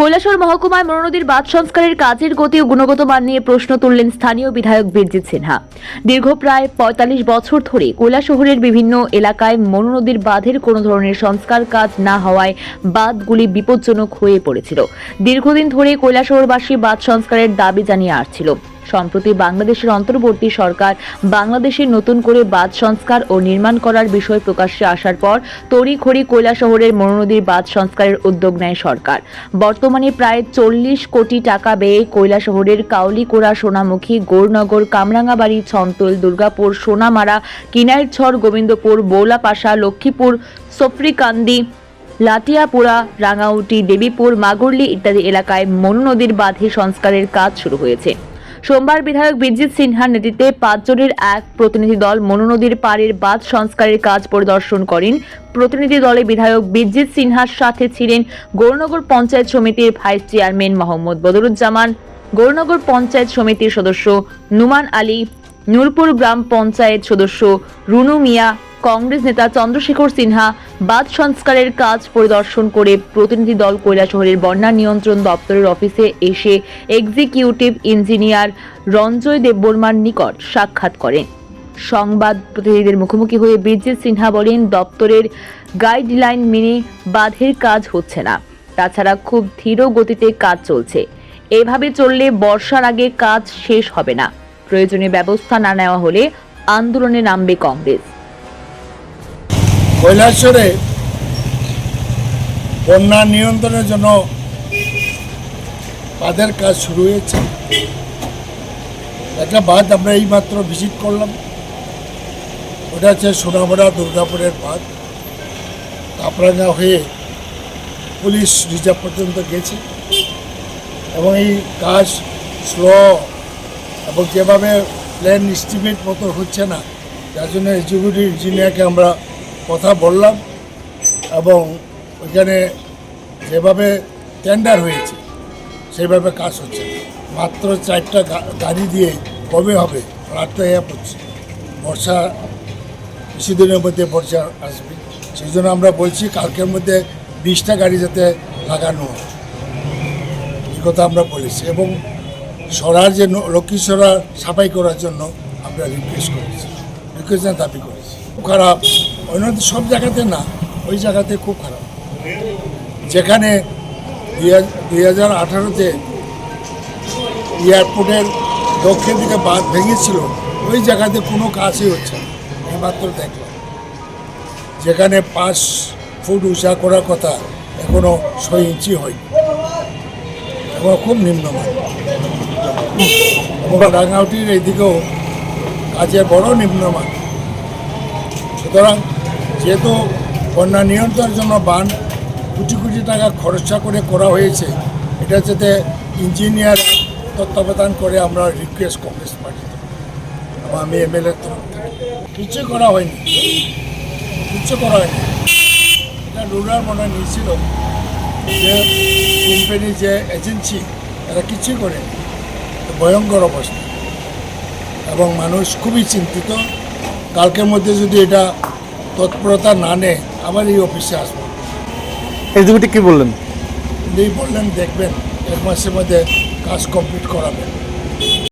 কৈলাসহর মহকুমায় মনোনদীর বাঁধ সংস্কারের কাজের গতি ও গুণগত মান নিয়ে প্রশ্ন তুললেন স্থানীয় বিধায়ক বীরজিৎ সিনহা। দীর্ঘ প্রায় পঁয়তাল্লিশ বছর ধরে কৈলা শহরের বিভিন্ন এলাকায় মনোনদীর বাঁধের কোনো ধরনের সংস্কার কাজ না হওয়ায় বাঁধগুলি বিপজ্জনক হয়ে পড়েছিল। দীর্ঘদিন ধরে কৈলাসহরবাসী বাঁধ সংস্কারের দাবি জানিয়ে আসছিল। সম্প্রতি বাংলাদেশের অন্তর্বর্তী সরকার বাংলাদেশের নতুন করে বাঁধ সংস্কার ও নির্মাণ করার বিষয় প্রকাশ্যে আসার পর তড়িঘড়ি শহরের মনোনদীর বাঁধ সংস্কারের উদ্যোগ নেয় সরকার। বর্তমানে প্রায় চল্লিশ কোটি টাকা ব্যয়ে শহরের কাউলিকোড়া সোনামুখী, গৌরনগর কামরাঙ্গাবাড়ি ছন্তল দুর্গাপুর, সোনামারা কিনাইরছড় গোবিন্দপুর, বৌলাপাশা, লক্ষ্মীপুর, সফরিকান্দি লাটিয়াপুরা রাঙাউটি, দেবীপুর, মাগুরলি ইত্যাদি এলাকায় মনু নদীর বাঁধে সংস্কারের কাজ শুরু হয়েছে। সোমবার বিধায়ক বিরজিৎ সিনহার নেতৃত্বে পাঁচজনের এক প্রতিনিধি দল মনোনদীর পাড়ের বাঁধ সংস্কারের কাজ পরিদর্শন করেন। প্রতিনিধি দলে বিধায়ক বিরজিৎ সিনহার সাথে ছিলেন গৌরনগর পঞ্চায়েত সমিতির ভাইস চেয়ারম্যান মোহাম্মদ বদরুজ্জামান, গৌরনগর পঞ্চায়েত সমিতির সদস্য নুমান আলী, নূরপুর গ্রাম পঞ্চায়েত সদস্য রুনু মিয়া কংগ্রেস নেতা চন্দ্রশেখর সিনহা বাঁধ সংস্কারের কাজ পরিদর্শন করে প্রতিনিধি দল কৈলাসহরের বন্যা নিয়ন্ত্রণ দপ্তরের অফিসে এসে এক্সিকিউটিভ ইঞ্জিনিয়ার রঞ্জয় দেববর্মার নিকট সাক্ষাৎ করেন। সংবাদ প্রতিনিধিদের মুখোমুখি হয়ে বিরজিৎ সিনহা বলেন, দপ্তরের গাইডলাইন মেনে বাঁধের কাজ হচ্ছে না। তাছাড়া খুব ধীর গতিতে কাজ চলছে। এভাবে চললে বর্ষার আগে কাজ শেষ হবে না। প্রয়োজনীয় ব্যবস্থা না নেওয়া হলে আন্দোলনে নামবে কংগ্রেস। কৈলাসরে বন্যা নিয়ন্ত্রণের জন্য বাঁধের কাজ শুরু হয়েছে। একটা বাঁধ আমরা এইমাত্র ভিজিট করলাম। ওটা হচ্ছে সোনামুড়া দুর্গাপুরের বাঁধ। কাপড়াঙ্গা হয়ে পুলিশ রিজার্ভ পর্যন্ত গেছে। এবং এই কাজ স্লো এবং যেভাবে প্ল্যান এস্টিমেট মতো হচ্ছে না, যার জন্য এক্সিকিউটিভ ইঞ্জিনিয়ারকে আমরা কথা বললাম এবং ওইখানে যেভাবে টেন্ডার হয়েছে, সেভাবে কাজ হচ্ছে। মাত্র চারটা গাড়ি দিয়ে কবে হবে? রাত তো হয়ে পড়ছে। বর্ষা কিছুদিনের মধ্যে বর্ষা আসবে। সেই জন্য আমরা বলছি কালকের মধ্যে বিশটা গাড়ি যাতে লাগানো এই কথা আমরা বলেছি এবং সরার যে লক্ষ্মী সরা সাফাই করার জন্য আমরা রিকোয়েস্ট করেছি। রিকোয়েস্ট দাবি করেছি খারাপ। অন্য সব জায়গাতে না, ওই জায়গাতে খুব খারাপ। যেখানে দুই হাজার আঠারোতে এয়ারপোর্টের দক্ষিণ দিকে বাঁধ ভেঙেছিল, ওই জায়গাতে কোনো কাজই হচ্ছে না, এইমাত্র দেখলাম। যেখানে পাঁচ ফুট উঁচা করার কথা এখনও ছয় ইঞ্চি হয়নি। এবং খুব নিম্নমান এবং রাঙাউটির এইদিকেও কাজের বড় নিম্নমান। সুতরাং যেহেতু বন্যা নিয়ন্ত্রণের জন্য বান কোটি কোটি টাকা খরচা করে করা হয়েছে, এটা যাতে ইঞ্জিনিয়ার তত্ত্বাবধান করে আমরা রিকোয়েস্ট কংগ্রেস পার্টিতে আমি এমএলএর তরফ থেকে। কিচ্ছু করা হয়নি। কিচ্ছু করা হয়নি। এটা রুরাল মনে নিয়েছিল যে কোম্পানি যে এজেন্সি এরা কিছুই করেনি ভয়ঙ্কর অবস্থা। এবং মানুষ খুবই চিন্তিত। কালকের মধ্যে যদি এটা তৎপরতা না নেয় আবার এই অফিসে আসব। এসডিপিটি কি বললেন? উনি বললেন দেখবেন এক মাসের মধ্যে কাজ কমপ্লিট করাবেন।